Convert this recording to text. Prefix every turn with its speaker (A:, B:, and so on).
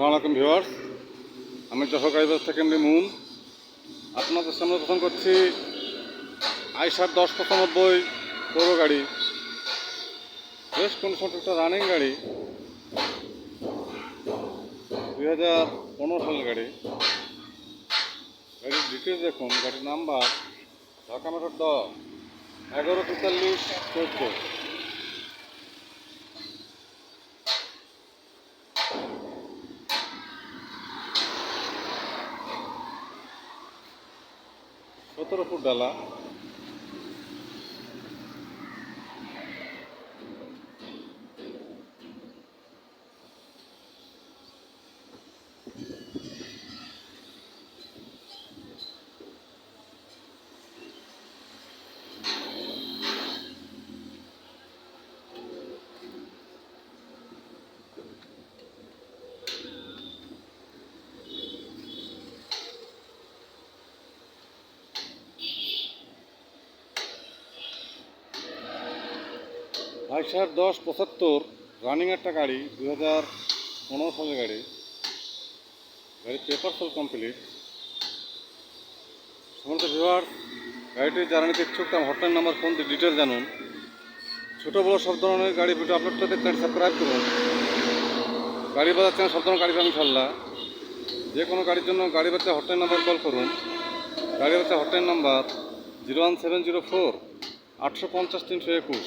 A: সালাম আলাইকুম ভিউয়ার্স। আমি গাড়িবাজার থেকে এমনি মুন। আপনাদের সামনে প্রথম করছি আইসার দশ পঁচানব্বই পৌর গাড়ি। বেশ কন্ডিশন একটা রানিং গাড়ি। দুই হাজার পনেরো সালের গাড়ি। গাড়ির ডিটেলস দেখুন। গাড়ির নাম্বার ঢাকা মেট্রো ড এগারো তেতাল্লিশ, চোদ্দ। সতেরো ফুট ডালা আইসার দশ পঁচাত্তর রানিং একটা গাড়ি দু হাজার পনেরো সালের গাড়ি। গাড়ির পেপার ফুল কমপ্লিট সমস্ত ভিওয়ার গাড়িটি যারা নিতে ইচ্ছুক, তার হটলাইন নাম্বার ফোন দিয়ে ডিটেল জানুন। ছোটো বড়ো সব ধরনের গাড়ি ভিডিও আপলোড করতে চ্যানেল সাবস্ক্রাইব করুন। গাড়ি বাজার চ্যানেল সব ধরনের গাড়ি পাবেন ইনশাল্লাহ যে কোনো গাড়ির জন্য গাড়ি বাচ্চা হটলাইন নাম্বার কল করুন। গাড়ি বাচ্চা hotline number zero one seven zero four আটশো পঞ্চাশ তিনশো একুশ।